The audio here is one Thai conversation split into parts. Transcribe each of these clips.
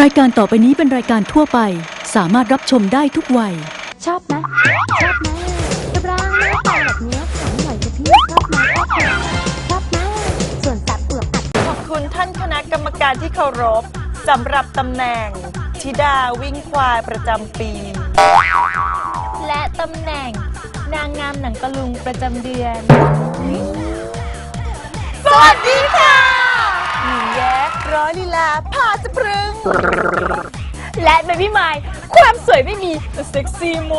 รายการต่อไปนี้เป็นรายการทั่วไป สามารถรับชมได้ทุกวัย ชอบไหมชอบไหมรูปร่างหน้าตาแบบเนี้ยถามหน่อยจะพี่ชอบไหมชอบไหมชอบไหมส่วนสัตว์อวบอัดขอบคุณท่านคณะกรรมการที่เคารพสำหรับตำแหน่ง ธิดาวิ่งควายประจำปี และตำแหน่ง นางงามหนังตะลุงประจำเดือน สวัสดีค่ะหญิงแย้ ร้อยลีลาพาสะพรึง และเบบี้ไมล์ความสวยไม่มีแต่เซ็กซี่โม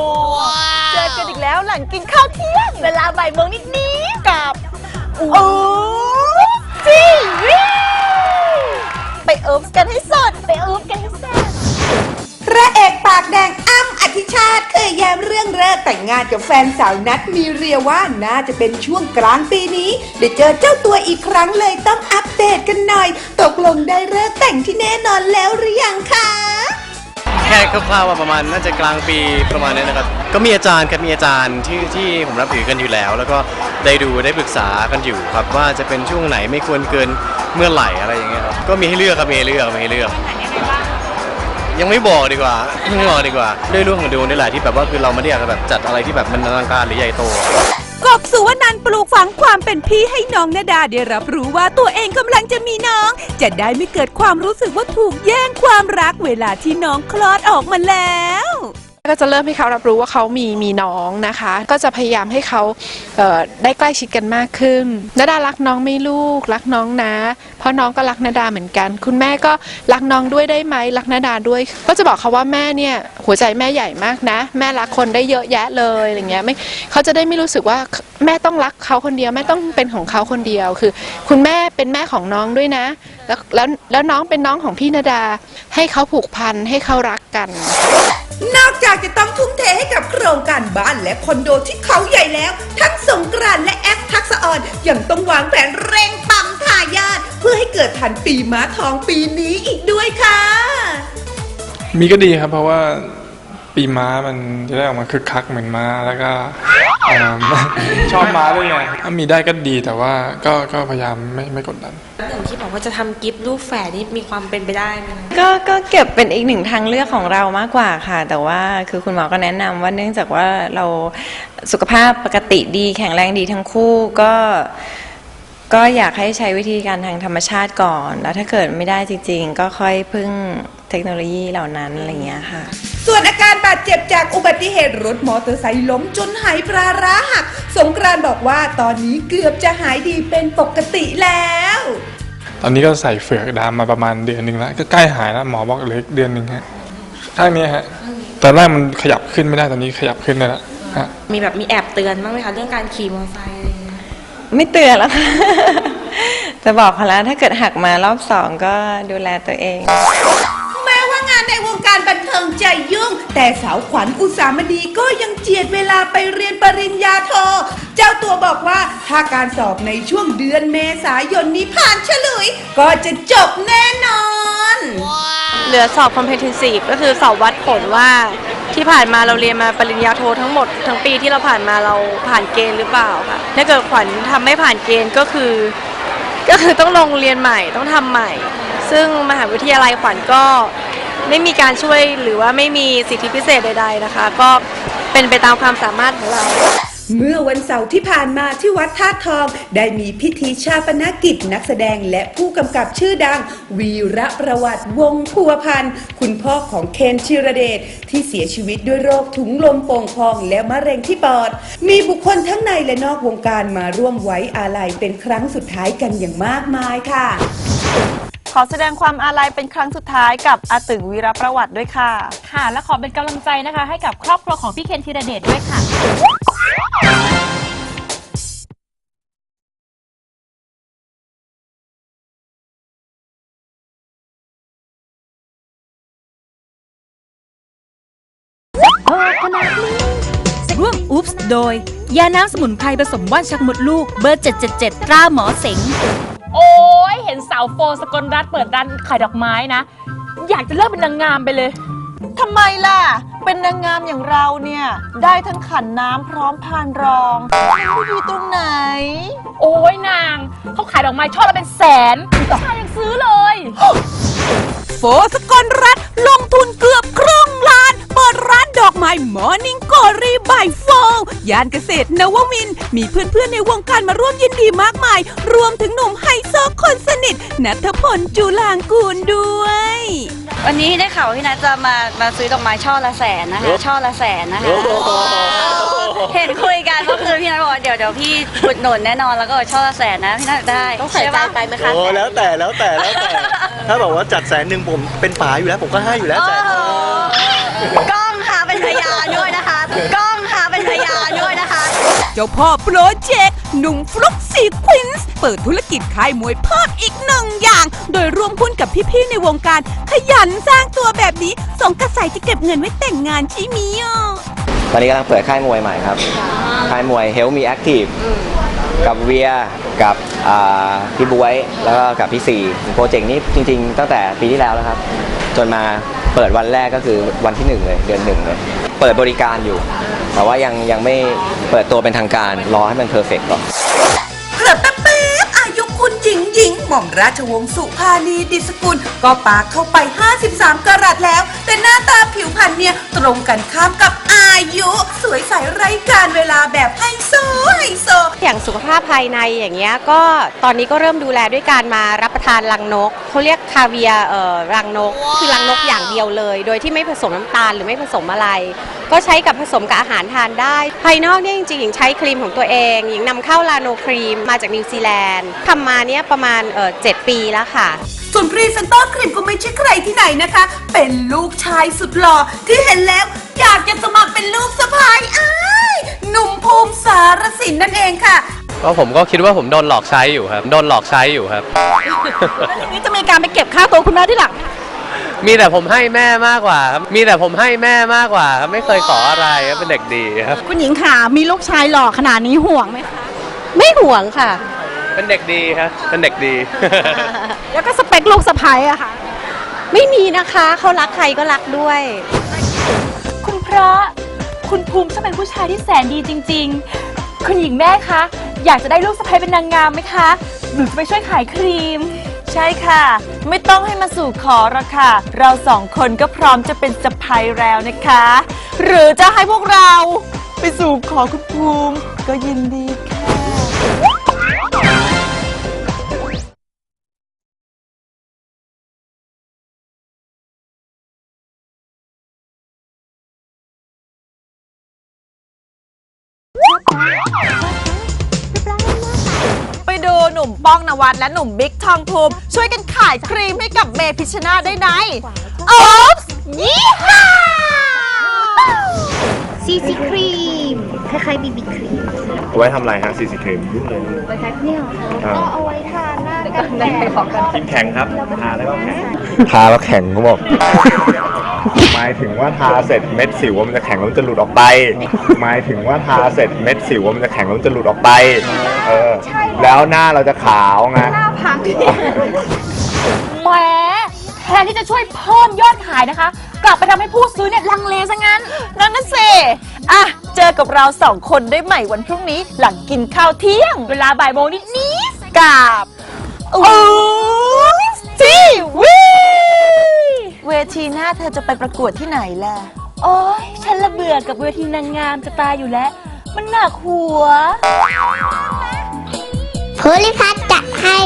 เจอกันอีกแล้วหลังกินข้าวเที่ยง เวลาบ่ายโมงนิดนี้กับ อูจีวีไปเอิร์ฟกันให้สด ไปอุ๊บกันให้แซ่บพระเอกปากแดง ย้มเรื่องเลิกแต่งงานกับแฟนสาวนัดมีเรียว่าน่าจะเป็นช่วงกลางปีนี้ได้เจอเจ้าตัวอีกครั้งเลยต้องอัปเดตกันหน่อย ตกลงได้เลิกแต่งที่แน่นอนแล้วหรือยังคะแค่คร่าวๆว่าประมาณน่าจะกลางปีประมาณนี้นะครับ ก็มีอาจารย์ครับมีอาจารย์ที่ที่ผมรับถือกันอยู่แล้ว แล้วก็ได้ดูได้ปรึกษากันอยู่ครับว่าจะเป็นช่วงไหนไม่ควรเกินเมื่อไหร่อะไรอย่างเงี้ยครับก็มีให้เลือกครับมีให้เลือกมีให้เลือก ยังไม่บอกดีกว่ายังไม่บอกดีกว่า ด้วยเรื่องของดวนี่แหละที่แบบว่าคือเราไม่ได้อยากจะแบบจัดอะไรที่แบบมันอลังการหรือใหญ่โต กบสุวนันท์ปลูกฝังความเป็นพี่ให้น้องนาดาได้รับรู้ว่าตัวเองกำลังจะมีน้อง จะได้ไม่เกิดความรู้สึกว่าถูกแย่งความรักเวลาที่น้องคลอดออกมาแล้ว ก็จะเริ่มให้เขารับรู้ว่าเขามีมีน้องนะคะ ก็จะพยายามให้เขาเได้ใกล้ชิดกันมากขึ้นนาดารักน้องไม่ลูก รักน้องนะ เพราะน้องก็รักนาดาเหมือนกัน คุณแม่ก็รักน้องด้วยได้ไหมรักนาดาด้วย ก็จะบอกเขาว่าแม่เนี่ยหัวใจแม่ใหญ่มากนะ แม่รักคนได้เยอะแยะเลยอะไรเงี้ยไม่เขาจะได้ไม่รู้สึกว่าแม่ต้องรักเขาคนเดียวแม่ต้องเป็นของเขาคนเดียวคือ คุณแม่เป็นแม่ของน้องด้วยนะ แล้วแล้วแล้วน้องเป็นน้องของพี่นาดา ให้เขาผูกพันให้เขารักกันนอก จากจะต้องทุ่มเทให้กับโครงการบ้านและคอนโดที่เขาใหญ่แล้ว ทั้งสงกรานต์และแอปทักษะออนยังต้องวางแผนเร่งปั๊มทายาทเพื่อให้เกิดทันปีม้าทองปีนี้อีกด้วยค่ะ มีก็ดีครับเพราะว่า ปีม้ามันจะได้ออกมาคึกคักเหมือนม้าแล้วก็อ่าชอบม้าด้วยไงถ้ามีได้ก็ดีแต่ว่าก็ก็พยายามไม่ไม่กดดันอย่างที่บอกว่าจะทำกิฟต์รูปแฝดนี่มีความเป็นไปได้ไหมคะก็ก็เก็บเป็นอีกหนึ่งทางเลือกของเรามากกว่าค่ะ แต่ว่าคือคุณหมอก็แนะนำว่าเนื่องจากว่าเราสุขภาพปกติดีแข็งแรงดีทั้งคู่ก็ก็อยากให้ใช้วิธีการทางธรรมชาติก่อน แล้วถ้าเกิดไม่ได้จริง ๆ ก็ค่อยพึ่งเทคโนโลยีเหล่านั้นอะไรอย่างเงี้ยค่ะ ส่วนอาการบา ดเจ็บจากอุบัติเหตุรถมอเตอร์ไซค์ล้มจนหายปลาร้าหัก สงกรานต์บอกว่าตอนนี้เกือบจะหายดีเป็นปกติแล้ว ตอนนี้ก็ใส่เฟือกดามมาประมาณเดือนหนึ่งแล้วก็ใกล้หายแล้วหมอบอกเหลืออีกเดือนหนึ่งฮะข้างนี้ฮะตอนแรกมันขยับขึ้นไม่ได้ตอนนี้ขยับขึ้นได้แล้วฮะมีแบบมีแอบเตือนบ้างไหมคะเรื่องการขี่มอเตอร์ไซค์อะไรอย่างเงี้ยไม่เตือนแล้วค่ะ จะบอกเขาแล้วถ้าเกิดหักมารอบสองก็ดูแลตัวเองแม้ว่าง ทิงใจยุ่ง แต่สาวขวัญอุสามณีก็ยังเจียดเวลาไปเรียนปริญญาโท เจ้าตัวบอกว่าถ้าการสอบในช่วงเดือนเมษายนนี้ผ่านเฉลุย ก็จะจบแน่นอน เหลือสอบ comprehensive ก็คือสอบวัดผลว่าที่ผ่านมาเราเรียนมาปริญญาโททั้งหมด ทั้งปีที่เราผ่านมาเราผ่านเกณฑ์หรือเปล่าค่ะถ้าเกิดขวัญทำไม่ผ่านเกณฑ์ก็คือ ก็คือต้องลงเรียนใหม่ต้องทำใหม่ ซึ่งมหาวิทยาลัยขวัญก็ ไม่มีการช่วยหรือว่าไม่มีสิทธิพิเศษใด ๆนะคะ ก็เป็นไปตามความสามารถของเรา เมื่อวันเสาร์ที่ผ่านมาที่วัดท่าตุทอง ได้มีพิธีชาปนกิจนักแสดงและผู้กำกับชื่อดัง วีระประวัติวงศ์พัวพันธ์คุณพ่อของเคนชิระเดชที่เสียชีวิตด้วยโรคถุงลมโป่งพองและมะเร็งที่ปอด มีบุคคลทั้งในและนอกวงการมาร่วมไว้อาลัยเป็นครั้งสุดท้ายกันอย่างมากมายค่ะ ขอแสดงความอาลัยเป็นครั้งสุดท้ายกับอาตึงวีรประวัติด้วยค่ะ ค่ะและขอเป็นกำลังใจนะคะ ให้กับครอบครัวของพี่เคนธีรเดชด้วยค่ะร่วมอุ๊บส์โดย ยาน้ำสมุนไพรผสมว่านชักมดลูกเบอร์ 777 ตราหมอเสง โอ้ยเห็นสาวโฟสกลรัฐเปิดร้านขายดอกไม้นะ อยากจะเลิกเป็นนางงามไปเลย ทำไมล่ะ เป็นนางงามอย่างเราเนี่ย ได้ทั้งขันน้ำพร้อมพานรองไม่ดีตรงไหน โอ้ยนางเขาขายดอกไม้ช่อละเป็นแสนผู้ชายยังซื้อเลยฟสกลรัฐลงทุน ย่านเกษตรนวมินทร์มีเพื่อนๆในวงการมาร่วมยินดีมากมาย รวมถึงหนุ่มไฮโซคนสนิทนัทพลจุลางกูลด้วย วันนี้ได้ข่าวว่าพี่นัทจะมามาซื้อดอกไม้ช่อละแสนนะคะ ช่อละแสนนะคะเห็นคุยกันเมื่อคืนพี่นัทบอกว่าเดี๋ยวเดี๋ยวพี่อุดหนุนแน่นอนแล้วก็ช่อละแสนนะพี่นัทได้ต้องใส่ใจไปไหมคะโอ้แล้วแต่แล้วแต่แล้วแต่ ถ้าบอกว่าจัดแสนหนึ่งผมเป็นป๋าอยู่แล้วผมก็ให้อยู่แล้วแสนก เจ้าพ่อโปรเจกต์หนุ่มฟลุกซีควินส์เปิดธุรกิจค่ายมวยเพิ่มอีกหนึ่งอย่าง โดยร่วมหุ้นกับพี่ๆในวงการ ขยันสร้างตัวแบบนี้สงกระใสจะเก็บเงินไว้แต่งงานใช่ไหมอะตอนนี้กำลังเปิดค่ายมวยใหม่ครับ ค่ายมวย Help Me Active กับเวียกับอ่าพี่บวย แล้วก็กับพี่ซีโปรเจกต์นี้จริงๆ ตั้งแต่ปีที่แล้วแล้วครับ จนมาเปิดวันแรกก็คือวันที่หนึ่งเลย เดือนหนึ่งเลย เปิดบริการอยู่ แต่ว่ายังยังไม่เปิดตัวเป็นทางการรอให้มันเพอร์เฟกต์ก่อน หญิงหม่อมราชวงศ์สุภานีดิสกุล ก็ปาเข้าไป 53 กรัตแล้ว แต่หน้าตาผิวพรรณเนี่ยตรงกันข้ามกับอายุ สวยใสไร้การเวลาแบบไฮโซไฮโซ อย่างสุขภาพภายในอย่างเงี้ยก็ตอนนี้ก็เริ่มดูแลด้วยการมารับประทานรังนกเขาเรียกคาเวียเอ่อรังนก คือรังนกอย่างเดียวเลย โดยที่ไม่ผสมน้ำตาลหรือไม่ผสมอะไร ก็ใช้กับผสมกับอาหารทานได้ ภายนอกเนี่ยจริงๆหญิงใช้ครีมของตัวเองหญิงนำเข้าลาโนครีมมาจากนิวซีแลนด์ทำมาเนี่ยประมาณเอ่อเจ็ดปีแล้วค่ะ ส่วนพรีเซนเตอร์ครีมก็ไม่ใช่ใครที่ไหนนะคะ เป็นลูกชายสุดหล่อที่เห็นแล้วอยากจะสมัครเป็นลูกสะพ้ายอ้ายหนุ่มภูมิสารสินนั่นเองค่ะ ก็ผมก็คิดว่าผมโดนหลอกใช้อยู่ครับ โดนหลอกใช้อยู่ครับนี่จะมีการไปเก็บค่าตัวคุณแม่ที่หลังมีแต่ผมให้แม่มากกว่าครับ มีแต่ผมให้แม่มากกว่าครับ ไม่เคยขออะไรครับเป็นเด็กดีครับ คุณหญิงขามีลูกชายหล่อขนาดนี้ห่วงไหมคะ ไม่ห่วงค่ะ เป็นเด็กดีครับ เป็นเด็กดี แล้วก็สเปคลูกสะพ้ายอะค่ะ ไม่มีนะคะเขารักใครก็รักด้วย คุณพระ คุณภูมิช่างเป็นผู้ชายที่แสนดีจริง ๆ คุณหญิงแม่คะ อยากจะได้ลูกสะใภ้เป็นนางงามไหมคะ หนูจะไปช่วยขายครีม ใช่ค่ะ ไม่ต้องให้มาสู่ขอหรอกค่ะ เราสองคนก็พร้อมจะเป็นสะใภ้แล้วนะคะ หรือจะให้พวกเราไปสู่ขอคุณภูมิ ก็ยินดีค่ะ ไปดูหนุ่มป้องนวัดและหนุ่มบิ๊กทองภูมิ ช่วยกันขายครีมให้กับเมพิชชนาได้ในโอ๊ปส์ยี่ห้าซีซีครีมคล้ายๆบีบีครีมเอาไว้ทำอะไรฮะซีซีครีมไว้ทาเนี่ยเหรอคะก็เอาไว้ทาหน้ากันแดดกินแข็งครับ ทาแล้วก็แข็ง ทาแล้วแข็งเขาบอก หมายถึงว่าทาเสร็จเม็ดสิวมันจะแข็งแล้วมันจะหลุดออกไป หมายถึงว่าทาเสร็จเม็ดสิวมันจะแข็งแล้วมันจะหลุดออกไป เออ แล้วหน้าเราจะขาวไงแหมแทนที่จะช่วยเพิ่มยอดขายนะคะ กลับไปทำให้ผู้ซื้อเนี่ยลังเลซะงั้น นั่นน่ะสิอะ เจอกับเราสองคนได้ใหม่วันพรุ่งนี้หลังกินข้าวเที่ยง เวลาบ่ายโมงนิดนิดๆกับโอ้ที น้าเธอจะไปประกวดที่ไหนล่ะ โอ้ยฉันละเบื่อกับเวทีนางงามจะตายอยู่แล้ว มันหนักหัว โพลิพัทจัดให้